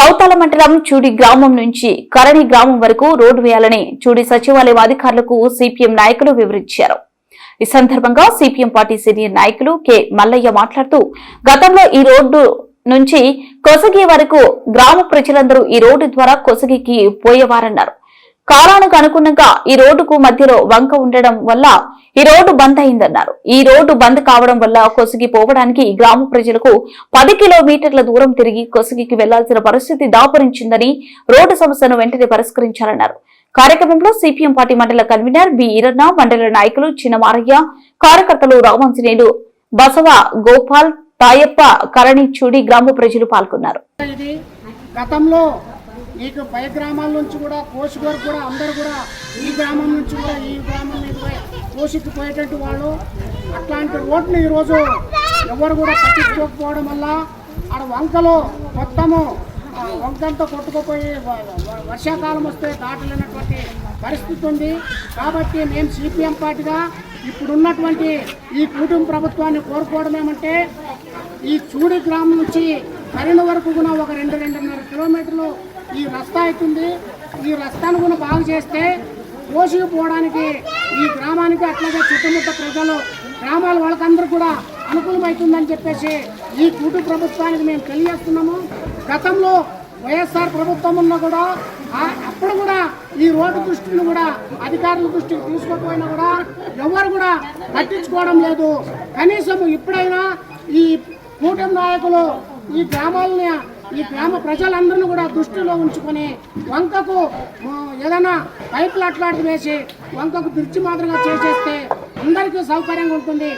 కౌతాల మండలం చూడి గ్రామం నుంచి కరణి గ్రామం వరకు రోడ్డు వేయాలని చూడి సచివాలయం అధికారులకు సిపిఎం నాయకులు వివరించారు. ఈ సందర్భంగా సిపిఎం పార్టీ సీనియర్ నాయకులు కె మల్లయ్య మాట్లాడుతూ గతంలో ఈ రోడ్డు నుంచి కొసగి వరకు గ్రామ ప్రజలందరూ ఈ రోడ్డు ద్వారా కొసగికి పోయేవారన్నారు. కాలానికి అనుగుణంగా ఈ రోడ్డుకు మధ్యలో వంక ఉండడం వల్ల ఈ రోడ్డు బంద్ అయిందన్నారు. ఈ రోడ్డు బంద్ కావడం వల్ల కొసిగి పోవడానికి గ్రామ ప్రజలకు పది కిలోమీటర్ల దూరం తిరిగి కొసిగికి వెళ్ళాల్సిన పరిస్థితి దాపురించిందని రోడ్డు సమస్యను వెంటనే పరిష్కరించాలన్నారు. కార్యక్రమంలో సిపిఎం పార్టీ మండల కన్వీనర్ బి ఈరన్న మండల నాయకులు చిన్నమారయ్య కార్యకర్తలు రామాంజనేయులు బసవ గోపాల్ తాయప్ప కరణిచూడి గ్రామ ప్రజలు పాల్గొన్నారు. గతంలో నీకు పై గ్రామాల నుంచి కూడా కోసి కూడా అందరు కూడా ఈ గ్రామం నుంచి కూడా ఈ గ్రామం మీద పోయేటట్టు వాళ్ళు. అట్లాంటి రోడ్ని ఈరోజు ఎవరు కూడా పట్టించుకోకపోవడం వల్ల ఆడ వంకలో మొత్తము వంకంతా కొట్టుకుపోయి వర్షాకాలం వస్తే దాటలేనటువంటి పరిస్థితి ఉంది. కాబట్టి మేము సిపిఎం పార్టీగా ఇప్పుడున్నటువంటి ఈ కూటమి ప్రభుత్వాన్ని కోరుకోవడం ఏమంటే ఈ చూడి గ్రామం నుంచి కరీన వరకు కూడా ఒక రెండు రెండున్నర కిలోమీటర్లు ఈ రస్తా అవుతుంది. ఈ రస్తాను కూడా బాగు చేస్తే కోసికి పోవడానికి ఈ గ్రామానికి అట్లాగే చుట్టుముట్ట ప్రజలు గ్రామాల వాళ్ళకందరూ కూడా అనుకూలమవుతుందని చెప్పేసి ఈ కూటు ప్రభుత్వానికి మేము తెలియజేస్తున్నాము. గతంలో వైఎస్ఆర్ ప్రభుత్వం ఉన్నా కూడా అప్పుడు కూడా ఈ రోడ్డు దృష్టిని కూడా అధికారుల దృష్టికి తీసుకోకపోయినా కూడా ఎవరు కూడా పట్టించుకోవడం లేదు. కనీసం ఇప్పుడైనా ఈ కూటమి నాయకులు ఈ గ్రామాలని ఈ గ్రామ ప్రజలందరినీ కూడా దృష్టిలో ఉంచుకొని వంకకు ఏదైనా పైపులు అట్లాంటివి వేసి వంకకు బ్రిడ్జి మాదిరిగా చేసేస్తే అందరికీ సౌకర్యంగా ఉంటుంది.